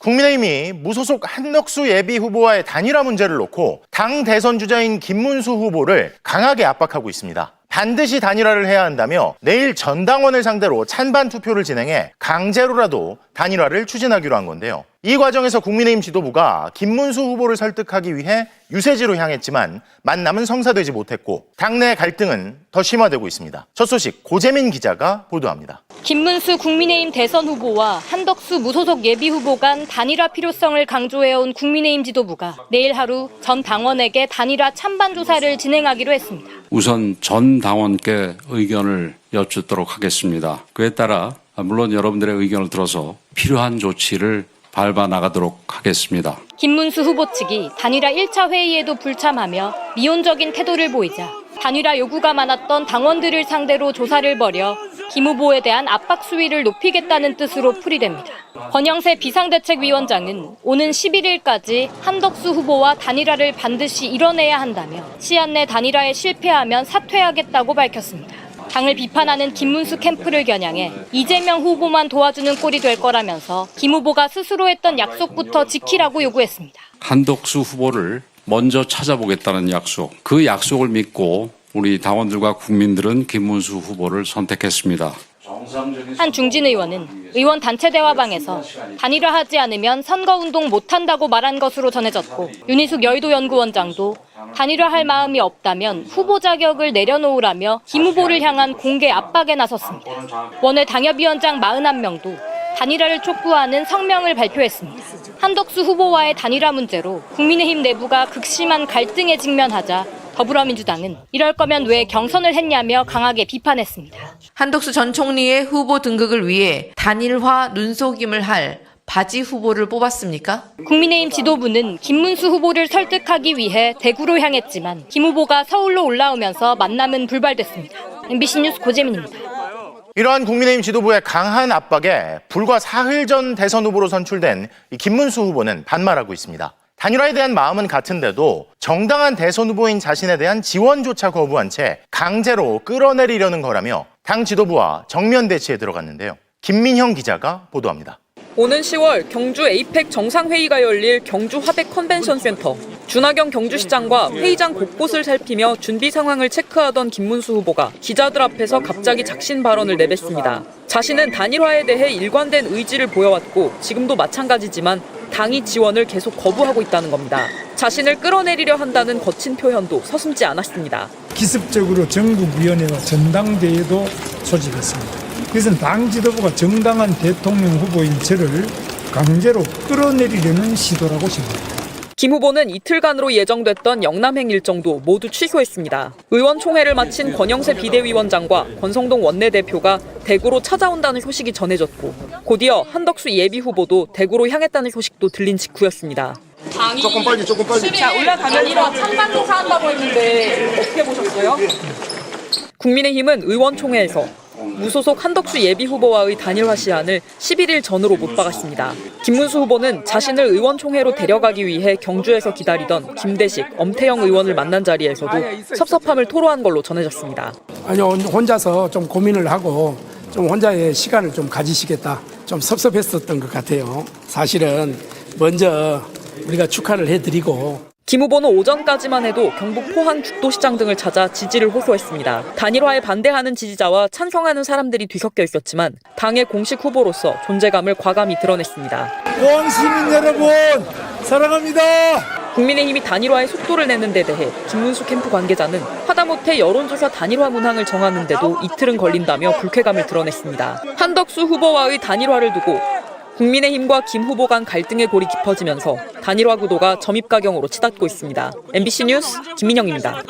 국민의힘이 무소속 한덕수 예비 후보와의 단일화 문제를 놓고 당 대선 주자인 김문수 후보를 강하게 압박하고 있습니다. 반드시 단일화를 해야 한다며 내일 전당원을 상대로 찬반 투표를 진행해 강제로라도 단일화를 추진하기로 한 건데요. 이 과정에서 국민의힘 지도부가 김문수 후보를 설득하기 위해 유세지로 향했지만 만남은 성사되지 못했고 당내 갈등은 더 심화되고 있습니다. 첫 소식 고재민 기자가 보도합니다. 김문수 국민의힘 대선 후보와 한덕수 무소속 예비 후보 간 단일화 필요성을 강조해온 국민의힘 지도부가 내일 하루 전 당원에게 단일화 찬반 조사를 진행하기로 했습니다. 우선 전 당원께 의견을 여쭙도록 하겠습니다. 그에 따라 물론 여러분들의 의견을 들어서 필요한 조치를 밟아 나가도록 하겠습니다. 김문수 후보 측이 단일화 1차 회의에도 불참하며 미온적인 태도를 보이자 단일화 요구가 많았던 당원들을 상대로 조사를 벌여 김 후보에 대한 압박 수위를 높이겠다는 뜻으로 풀이됩니다. 권영세 비상대책위원장은 오는 11일까지 한덕수 후보와 단일화를 반드시 이뤄내야 한다며 시한 내 단일화에 실패하면 사퇴하겠다고 밝혔습니다. 당을 비판하는 김문수 캠프를 겨냥해 이재명 후보만 도와주는 꼴이 될 거라면서 김 후보가 스스로 했던 약속부터 지키라고 요구했습니다. 한덕수 후보를 먼저 찾아보겠다는 약속, 그 약속을 믿고 우리 당원들과 국민들은 김문수 후보를 선택했습니다. 한 중진 의원은 의원 단체 대화방에서 단일화하지 않으면 선거운동 못한다고 말한 것으로 전해졌고 윤희숙 여의도 연구원장도 단일화할 마음이 없다면 후보 자격을 내려놓으라며 김 후보를 향한 공개 압박에 나섰습니다. 원외 당협위원장 41명도 단일화를 촉구하는 성명을 발표했습니다. 한덕수 후보와의 단일화 문제로 국민의힘 내부가 극심한 갈등에 직면하자 더불어민주당은 이럴 거면 왜 경선을 했냐며 강하게 비판했습니다. 한덕수 전 총리의 후보 등극을 위해 단일화 눈속임을 할 바지 후보를 뽑았습니까? 국민의힘 지도부는 김문수 후보를 설득하기 위해 대구로 향했지만 김 후보가 서울로 올라오면서 만남은 불발됐습니다. MBC 뉴스 고재민입니다. 이러한 국민의힘 지도부의 강한 압박에 불과 사흘 전 대선 후보로 선출된 이 김문수 후보는 반말하고 있습니다. 단일화에 대한 마음은 같은데도 정당한 대선 후보인 자신에 대한 지원조차 거부한 채 강제로 끌어내리려는 거라며 당 지도부와 정면 대치에 들어갔는데요. 김민형 기자가 보도합니다. 오는 10월 경주 에이펙 정상회의가 열릴 경주 화백 컨벤션 센터. 준하경 경주시장과 회의장 곳곳을 살피며 준비 상황을 체크하던 김문수 후보가 기자들 앞에서 갑자기 작신 발언을 내뱉습니다. 자신은 단일화에 대해 일관된 의지를 보여왔고 지금도 마찬가지지만 당이 지원을 계속 거부하고 있다는 겁니다. 자신을 끌어내리려 한다는 거친 표현도 서슴지 않았습니다. 기습적으로 전국위원회와 전당대회도 소집했습니다. 그것은 당 지도부가 정당한 대통령 후보인 저를 강제로 끌어내리려는 시도라고 생각합니다. 김 후보는 이틀간으로 예정됐던 영남행 일정도 모두 취소했습니다. 의원총회를 마친 권영세 비대위원장과 권성동 원내대표가 대구로 찾아온다는 소식이 전해졌고 곧이어 한덕수 예비 후보도 대구로 향했다는 소식도 들린 직후였습니다. 조금 빨리 조금 빨리 자 올라가면 이런 찬반 조사 한다고 했는데 어떻게 보셨어요? 국민의힘은 의원총회에서 무소속 한덕수 예비 후보와의 단일화 시한을 11일 전으로 못 박았습니다. 김문수 후보는 자신을 의원총회로 데려가기 위해 경주에서 기다리던 김대식, 엄태영 의원을 만난 자리에서도 섭섭함을 토로한 걸로 전해졌습니다. 아니요 혼자서 좀 고민을 하고 좀 혼자의 시간을 좀 가지시겠다 좀 섭섭했었던 것 같아요 사실은 먼저 우리가 축하를 해드리고 김 후보는 오전까지만 해도 경북 포항 죽도시장 등을 찾아 지지를 호소했습니다. 단일화에 반대하는 지지자와 찬성하는 사람들이 뒤섞여 있었지만 당의 공식 후보로서 존재감을 과감히 드러냈습니다. 포항 시민 여러분 사랑합니다. 국민의힘이 단일화에 속도를 내는 데 대해 김문수 캠프 관계자는 하다못해 여론조사 단일화 문항을 정하는데도 이틀은 걸린다며 불쾌감을 드러냈습니다. 한덕수 후보와의 단일화를 두고 국민의힘과 김 후보 간 갈등의 골이 깊어지면서 단일화 구도가 점입가경으로 치닫고 있습니다. MBC 뉴스 김민영입니다.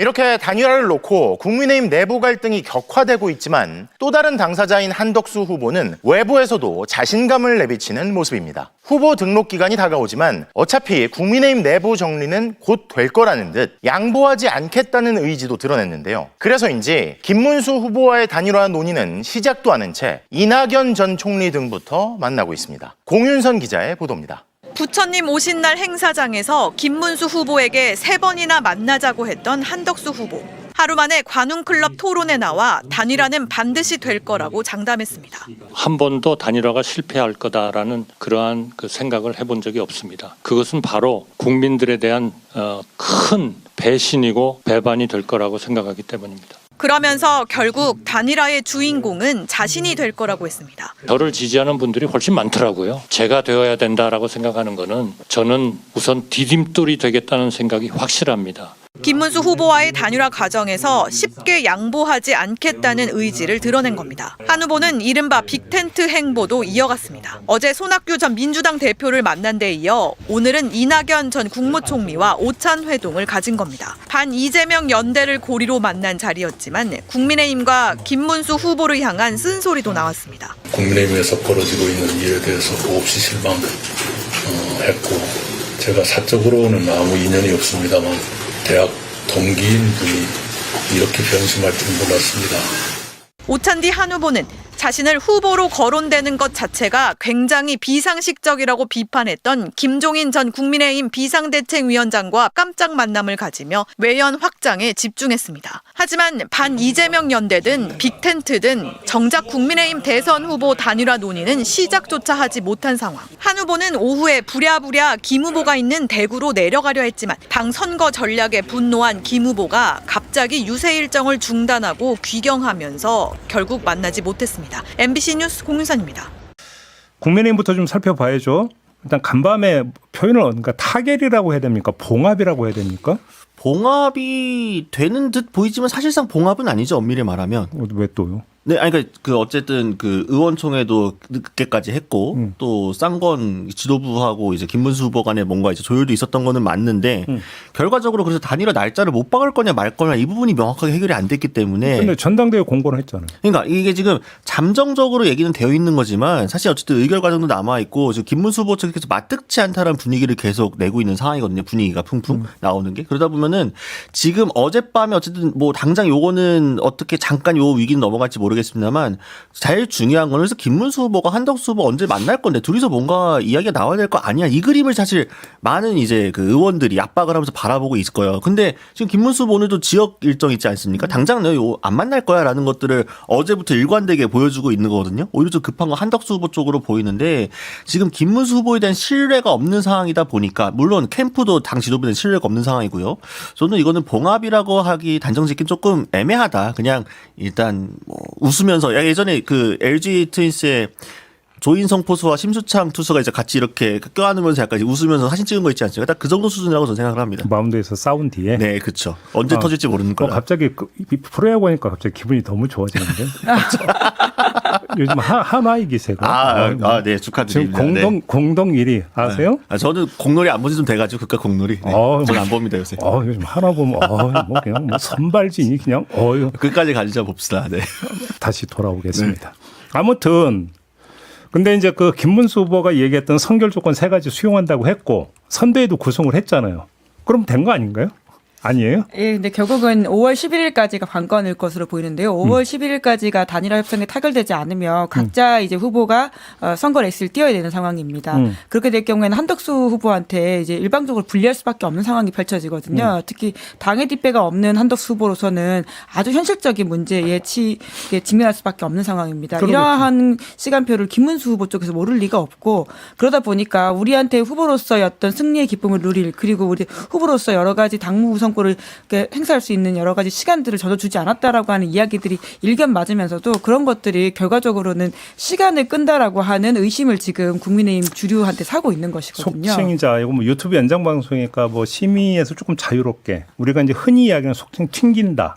이렇게 단일화를 놓고 국민의힘 내부 갈등이 격화되고 있지만 또 다른 당사자인 한덕수 후보는 외부에서도 자신감을 내비치는 모습입니다. 후보 등록 기간이 다가오지만 어차피 국민의힘 내부 정리는 곧 될 거라는 듯 양보하지 않겠다는 의지도 드러냈는데요. 그래서인지 김문수 후보와의 단일화 논의는 시작도 않은 채 이낙연 전 총리 등부터 만나고 있습니다. 공윤선 기자의 보도입니다. 부처님 오신 날 행사장에서 김문수 후보에게 세 번이나 만나자고 했던 한덕수 후보. 하루 만에 관훈클럽 토론에 나와 단일화는 반드시 될 거라고 장담했습니다. 한 번도 단일화가 실패할 거다라는 그러한 그 생각을 해본 적이 없습니다. 그것은 바로 국민들에 대한 어, 큰 배신이고 배반이 될 거라고 생각하기 때문입니다. 그러면서 결국 단일화의 주인공은 자신이 될 거라고 했습니다. 저를 지지하는 분들이 훨씬 많더라고요. 제가 되어야 된다라고 생각하는 거는 저는 우선 디딤돌이 되겠다는 생각이 확실합니다. 김문수 후보와의 단일화 과정에서 쉽게 양보하지 않겠다는 의지를 드러낸 겁니다. 한 후보는 이른바 빅텐트 행보도 이어갔습니다. 어제 손학규 전 민주당 대표를 만난 데 이어 오늘은 이낙연 전 국무총리와 오찬 회동을 가진 겁니다. 반 이재명 연대를 고리로 만난 자리였지만 국민의힘과 김문수 후보를 향한 쓴소리도 나왔습니다. 국민의힘에서 벌어지고 있는 일에 대해서 몹시 실망했고 제가 사적으로는 아무 인연이 없습니다만 대학 동기인 분이 이렇게 변심할 줄 몰랐습니다. 오찬 뒤한 후보는 자신을 후보로 거론되는 것 자체가 굉장히 비상식적이라고 비판했던 김종인 전 국민의힘 비상대책위원장과 깜짝 만남을 가지며 외연 확장에 집중했습니다. 하지만 반 이재명 연대든 빅텐트든 정작 국민의힘 대선 후보 단일화 논의는 시작조차 하지 못한 상황. 한 후보는 오후에 부랴부랴 김 후보가 있는 대구로 내려가려 했지만 당 선거 전략에 분노한 김 후보가 갑자기 유세 일정을 중단하고 귀경하면서 결국 만나지 못했습니다. MBC 뉴스 공윤선입니다. 국민의힘부터 좀 살펴봐야죠. 일단 간밤에 표현을 그러니까 타결이라고 해야 됩니까? 봉합이라고 해야 됩니까? 봉합이 되는 듯 보이지만 사실상 봉합은 아니죠. 엄밀히 말하면. 어, 왜 또요? 네, 아니 그러니까 그 어쨌든 그 의원총회도 늦게까지 했고 음. 또 쌍권 지도부하고 이제 김문수 후보 간에 뭔가 이제 조율도 있었던 거는 맞는데 음. 결과적으로 그래서 단일화 날짜를 못 박을 거냐 말 거냐 이 부분이 명확하게 해결이 안 됐기 때문에 근데 전당대회 공고는 했잖아요. 그러니까 이게 지금 잠정적으로 얘기는 되어 있는 거지만 사실 어쨌든 의결 과정도 남아 있고 지금 김문수 후보 측에서 마뜩치 않다라는 분위기를 계속 내고 있는 상황이거든요. 분위기가 풍풍 나오는 게 그러다 보면은 지금 어젯밤에 어쨌든 뭐 당장 요거는 어떻게 잠깐 요 위기는 넘어갈지 모르겠 습니다만 제일 중요한 거는 그래서 김문수 후보가 한덕수 후보 언제 만날 건데 둘이서 뭔가 이야기가 나와야 될 거 아니야 이 그림을 사실 많은 이제 그 의원들이 압박을 하면서 바라보고 있을 거예요. 근데 지금 김문수 후보 오늘도 지역 일정 있지 않습니까? 당장 너안 만날 거야라는 것들을 어제부터 일관되게 보여주고 있는 거거든요. 오히려 좀 급한 건 한덕수 후보 쪽으로 보이는데 지금 김문수 후보에 대한 신뢰가 없는 상황이다 보니까 물론 캠프도 당 지도부에 대한 신뢰가 없는 상황이고요. 저는 이거는 봉합이라고 하기 단정짓기 조금 애매하다. 그냥 일단 뭐 웃으면서 예전에 그 LG 트윈스의 조인성 포수와 심수창 투수가 이제 같이 이렇게 껴안으면서 약간 웃으면서 사진 찍은 거 있지 않습니까? 딱 그 정도 수준이라고 저는 생각을 합니다. 마운드에서 싸운 뒤에. 네, 그렇죠. 언제 아, 터질지 모르는 어, 거라. 갑자기 그, 이 프로야구 하니까 갑자기 기분이 너무 좋아지는데. 요즘 한, 한화의 기세가. 아, 어, 아, 네, 지금 축하드립니다. 공동 네. 공동 1위 아세요? 아, 저는 공놀이 안 본 지 좀 돼가지고 그까 공놀이. 네. 어, 저는 안 봅니다 요새. 어, 요즘 하나 보면 어, 뭐 그냥 뭐 선발진이 그냥 어유 끝까지 가지자 봅시다. 네. 다시 돌아오겠습니다. 아무튼 근데 이제 그 김문수 후보가 얘기했던 선결 조건 세 가지 수용한다고 했고 선대에도 구성을 했잖아요. 그럼 된 거 아닌가요? 아니에요? 예, 근데 결국은 5월 11일까지가 관건일 것으로 보이는데요. 5월 11일까지가 단일화 협상이 타결되지 않으면 각자 이제 후보가 어, 선거 레이스를 뛰어야 되는 상황입니다. 음. 그렇게 될 경우에는 한덕수 후보한테 이제 일방적으로 불리할 수밖에 없는 상황이 펼쳐지거든요. 특히 당의 뒷배가 없는 한덕수 후보로서는 아주 현실적인 문제에 치, 에 직면할 수밖에 없는 상황입니다. 그러겠죠. 이러한 시간표를 김문수 후보 쪽에서 모를 리가 없고 그러다 보니까 우리한테 후보로서의 어떤 승리의 기쁨을 누릴 그리고 우리 후보로서 여러 가지 당무 우선 이렇게 행사할 수 있는 여러 가지 시간들을 저도 주지 않았다라고 하는 이야기들이 일견 맞으면서도 그런 것들이 결과적으로는 시간을 끈다라고 하는 의심을 지금 국민의힘 주류한테 사고 있는 것이거든요. 속칭자 이거 뭐 유튜브 연장 방송이니까 뭐 심의에서 조금 자유롭게 우리가 이제 흔히 이야기하는 속칭 튕긴다.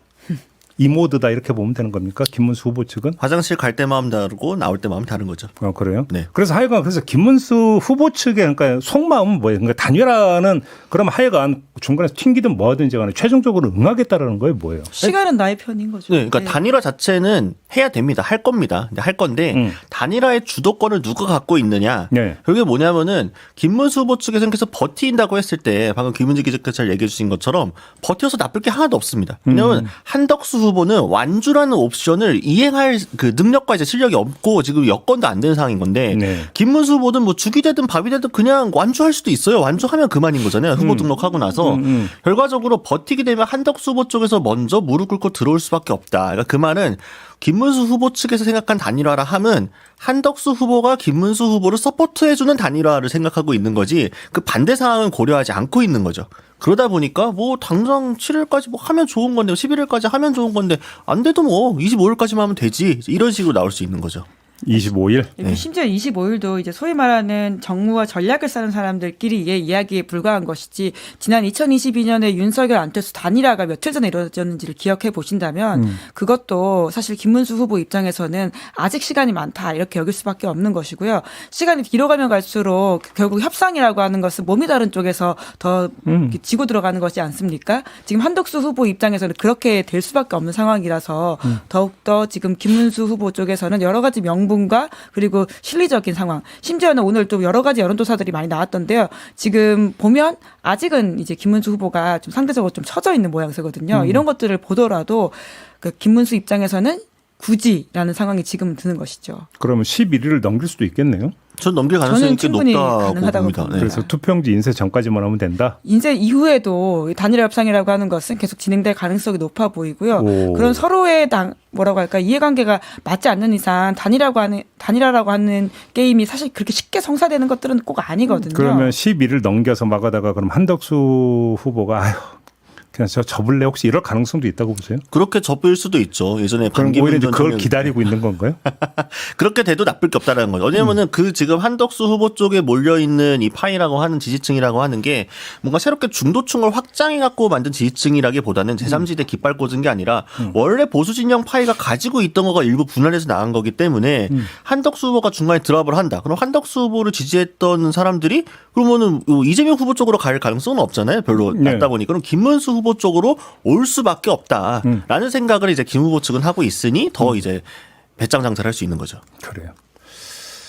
이 모드다 이렇게 보면 되는 겁니까? 김문수 후보 측은? 화장실 갈 때 마음 다르고 나올 때 마음 다른 거죠. 어, 그래요? 네. 그래서 하여간 그래서 김문수 후보 측의 그러니까 속마음은 뭐예요? 그러니까 단일화는 그럼 하여간 중간에서 튕기든 뭐든지 간에 최종적으로 응하겠다라는 거예요, 뭐예요? 시간은 나의 편인 거죠. 네, 그러니까 단일화 자체는 해야 됩니다. 할 겁니다. 근데 할 건데 음. 단일화의 주도권을 누가 갖고 있느냐. 네. 그게 뭐냐면은 김문수 후보 측에서 계속 버틴다고 했을 때 방금 김은지 기자께서 잘 얘기해 주신 것처럼 버텨서 나쁠 게 하나도 없습니다. 왜냐하면 음. 한덕수 후보는 완주라는 옵션을 이행할 그 능력과 이제 실력이 없고 지금 여건도 안 되는 상황인 건데 네. 김문수 후보든 뭐 죽이 되든 밥이 되든 그냥 완주할 수도 있어요. 완주하면 그만인 거잖아요. 후보 등록하고 나서 음, 음. 결과적으로 버티게 되면 한덕수 후보 쪽에서 먼저 무릎 꿇고 들어올 수밖에 없다. 그러니까 그 말은 김문수 후보 측에서 생각한 단일화라 함은 한덕수 후보가 김문수 후보를 서포트해주는 단일화를 생각하고 있는 거지 그 반대 상황은 고려하지 않고 있는 거죠. 그러다 보니까 뭐 당장 7일까지 뭐 하면 좋은 건데 11일까지 하면 좋은 건데 안 돼도 뭐 25일까지만 하면 되지 이런 식으로 나올 수 있는 거죠. 25일. 그리고 심지어 25일도 이제 소위 말하는 정무와 전략을 짜는 사람들끼리 이게 이야기에 불과한 것이지 지난 2022년에 윤석열 안철수 단일화가 며칠 전에 이루어졌는지를 기억해 보신다면 음. 그것도 사실 김문수 후보 입장에서는 아직 시간이 많다 이렇게 여길 수밖에 없는 것이고요. 시간이 뒤로 가면 갈수록 결국 협상이라고 하는 것은 몸이 다른 쪽에서 더 음. 지고 들어가는 것이 않습니까? 지금 한덕수 후보 입장에서는 그렇게 될 수밖에 없는 상황이라서 음. 더욱더 지금 김문수 후보 쪽에서는 여러 가지 명분 과 그리고 실리적인 상황, 심지어는 오늘 또 여러 가지 여론조사들이 많이 나왔던데요. 지금 보면 아직은 이제 김문수 후보가 좀 상대적으로 좀 처져 있는 모양새거든요. 음. 이런 것들을 보더라도 그 김문수 입장에서는 굳이라는 상황이 지금 드는 것이죠. 그러면 11일을 넘길 수도 있겠네요. 전 넘길 가능성이 꽤 높다고 가능하다고 봅니다. 봅니다. 네. 그래서 투표용지 인쇄 전까지만 하면 된다. 인쇄 이후에도 이 단일화 협상이라고 하는 것은 계속 진행될 가능성이 높아 보이고요. 오. 그런 서로의 당 뭐라고 할까 이해관계가 맞지 않는 이상 단일화고 하는 단일화라고 하는 게임이 사실 그렇게 쉽게 성사되는 것들은 꼭 아니거든요. 그러면 11일 넘겨서 막아다가 그럼 한덕수 후보가 아휴 그냥 저 접을래 혹시 이럴 가능성도 있다고 보세요? 그렇게 접을 수도 있죠. 예전에 반기문 오히려 전 그걸 기다리고 있는 건가요? 그렇게 돼도 나쁠 게 없다라는 거죠. 왜냐면은 그 지금 한덕수 후보 쪽에 몰려 있는 이 파이라고 하는 지지층이라고 하는 게 뭔가 새롭게 중도층을 확장해 갖고 만든 지지층이라기보다는 제3지대 깃발 꽂은 게 아니라 원래 보수 진영 파이가 가지고 있던 거가 일부 분할해서 나간 거기 때문에 한덕수 후보가 중간에 드랍을 한다. 그럼 한덕수 후보를 지지했던 사람들이 그러면은 이재명 후보 쪽으로 갈 가능성은 없잖아요. 별로 네. 낮다 보니 그럼 김문수 후보 쪽으로 올 수밖에 없다라는 생각을 이제 김 후보 측은 하고 있으니 더 이제 배짱 장사를 할 수 있는 거죠. 그래요.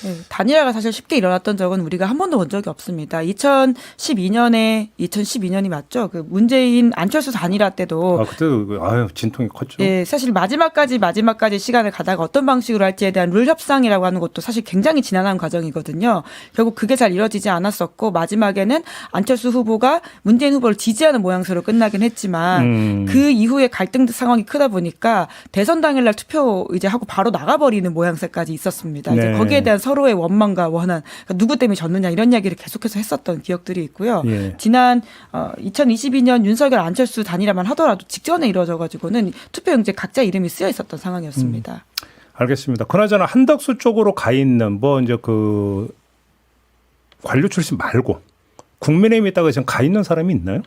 네, 단일화가 사실 쉽게 일어났던 적은 우리가 한 번도 본 적이 없습니다. 2012년에 2012년이 맞죠? 그 문재인 안철수 단일화 때도 아 그때 그- 아유 진통이 컸죠. 예, 사실 마지막까지 마지막까지 시간을 가다가 어떤 방식으로 할지에 대한 룰 협상이라고 하는 것도 사실 굉장히 지난한 과정이거든요. 결국 그게 잘 이루어지지 않았었고 마지막에는 안철수 후보가 문재인 후보를 지지하는 모양새로 끝나긴 했지만 음. 그 이후에 갈등 상황이 크다 보니까 대선 당일날 투표 이제 하고 바로 나가버리는 모양새까지 있었습니다. 이제 네. 거기에 대한 서 로의 원망과 원한 그러니까 누구 때문에 졌느냐 이런 이야기를 계속해서 했었던 기억들이 있고요. 예. 지난 어, 2022년 윤석열 안철수 단일화만 하더라도 직전에 이루어져 가지고는 투표용지에 각자 이름이 쓰여 있었던 상황이었습니다. 알겠습니다. 그나저나 한덕수 쪽으로 가 있는 뭐 이제 그 관료 출신 말고 국민의힘에 있다가 지금 가 있는 사람이 있나요?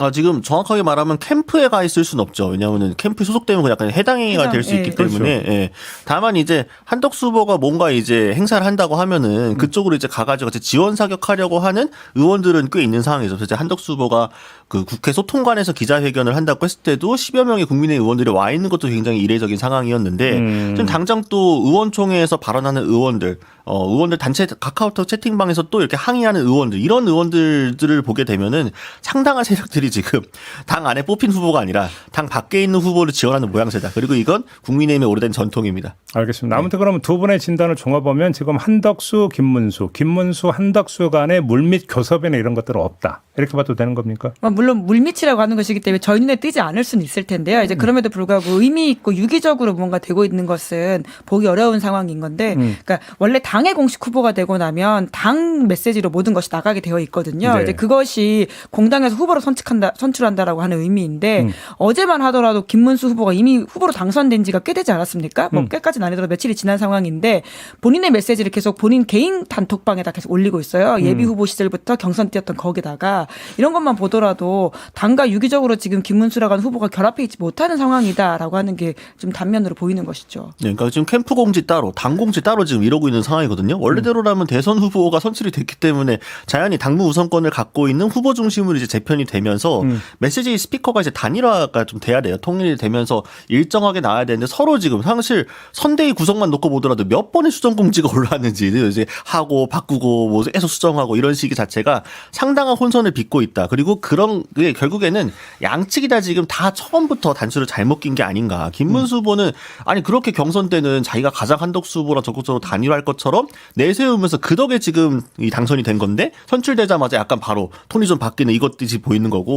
아, 지금 정확하게 말하면 캠프에 가 있을 수는 없죠. 왜냐하면 캠프 소속되면 그 약간 해당 행위가 해당, 될수 예. 있기 때문에. 예. 다만 이제 한덕수 후보가 뭔가 이제 행사를 한다고 하면은 그쪽으로 이제 가가지고 같이 지원 사격하려고 하는 의원들은 꽤 있는 상황이죠. 그래서 이제 한덕수 후보가 그 국회 소통관에서 기자회견을 한다고 했을 때도 10여 명의 국민의 의원들이 와 있는 것도 굉장히 이례적인 상황이었는데 음. 지금 당장 또 의원총회에서 발언하는 의원들, 어, 의원들 단체 카카오톡 채팅방에서 또 이렇게 항의하는 의원들, 이런 의원들을 보게 되면은 상당한 세력들이 지금 당 안에 뽑힌 후보가 아니라 당 밖에 있는 후보를 지원하는 모양새다. 그리고 이건 국민의힘의 오래된 전통입니다. 알겠습니다. 아무튼 그러면 두 분의 진단을 종합하면 지금 한덕수, 김문수, 김문수, 한덕수 간의 물밑 교섭이나 이런 것들은 없다. 이렇게 봐도 되는 겁니까? 뭐 물론 물밑이라고 하는 것이기 때문에 저희 눈에 띄지 않을 수는 있을 텐데요. 이제 그럼에도 불구하고 의미 있고 유기적으로 뭔가 되고 있는 것은 보기 어려운 상황인 건데, 음. 그러니까 원래 당의 공식 후보가 되고 나면 당 메시지로 모든 것이 나가게 되어 있거든요. 네. 이제 그것이 공당에서 후보로 선 출한다, 선출한다라고 하는 의미인데 음. 어제만 하더라도 김문수 후보가 이미 후보로 당선된 지가 꽤 되지 않았습니까? 뭐 음. 꽤까지는 아니더라도 며칠이 지난 상황인데 본인의 메시지를 계속 본인 개인 단톡방에다 계속 올리고 있어요. 예비 음. 후보 시절부터 경선 뛰었던 거기다가 이런 것만 보더라도 당과 유기적으로 지금 김문수라고 하는 후보가 결합해 있지 못하는 상황이다라고 하는 게 좀 단면으로 보이는 것이죠. 네, 그러니까 지금 캠프 공지 따로, 당 공지 따로 지금 이러고 있는. 상황이거든요. 원래대로라면 대선 후보가 선출이 됐기 때문에 자연히 당무 우선권을 갖고 있는 후보 중심으로 이제 재편이 되면서 메시지 스피커가 이제 단일화가 좀 돼야 돼요. 통일이 되면서 일정하게 나와야 되는데 서로 지금 사실 선대위 구성만 놓고 보더라도 몇 번의 수정 공지가 올라왔는지 이제 하고 바꾸고 뭐 계속 수정하고 이런 식의 자체가 상당한 혼선을 빚고 있다. 그리고 그런 게 결국에는 양측이 다 지금 다 처음부터 단수를 잘못 낀 게 아닌가. 김문수 후보는 아니 그렇게 경선 때는 자기가 가장 한덕수 후보랑 적극적으로 단일화할 것처럼 내세우면서 그 덕에 지금 이 당선이 된 건데 선출되자마자 약간 바로 톤이 좀 바뀌는 이것들이 보이는 거고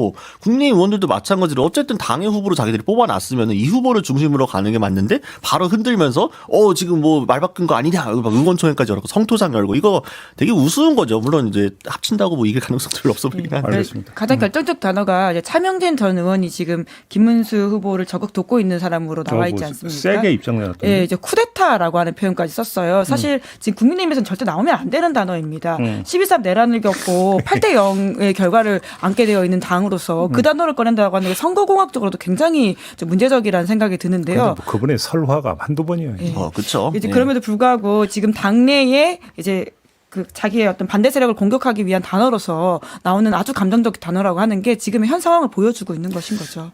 국민의힘 의원들도 마찬가지로 어쨌든 당의 후보로 자기들이 뽑아놨으면 이 후보를 중심으로 가는 게 맞는데 바로 흔들면서 어 지금 뭐 말 바꾼 거 아니냐 막 응원총회까지 열고 성토장 열고 이거 되게 우스운 거죠. 물론 이제 합친다고 뭐 이길 가능성 별로 없어 보이긴 한데. 알겠습니다. 가장 결정적 단어가 이제 차명진 전 의원이 지금 김문수 후보를 적극 돕고 있는 사람으로 나와 있지 뭐 않습니까? 세게 입장 내놨던데. 예, 이제 쿠데타라고 하는 표현까지 썼어요. 사실 지금 국민의힘에서는 절대 나오면 안 되는 단어입니다. 음. 12.3 내란을 겪고 8대 0의 결과를 안게 되어 있는 당 으로서 그 단어를 꺼낸다고 하는 게 선거공학적으로도 굉장히 좀 문제적이라는 생각이 드는데요. 뭐 그분의 설화가 한두 번이에요. 예. 어, 그렇죠. 이제 그럼에도 불구하고 지금 당내에 이제 그 자기의 어떤 반대 세력을 공격하기 위한 단어로서 나오는 아주 감정적 단어라고 하는 게 지금의 현 상황을 보여주고 있는 것인 거죠.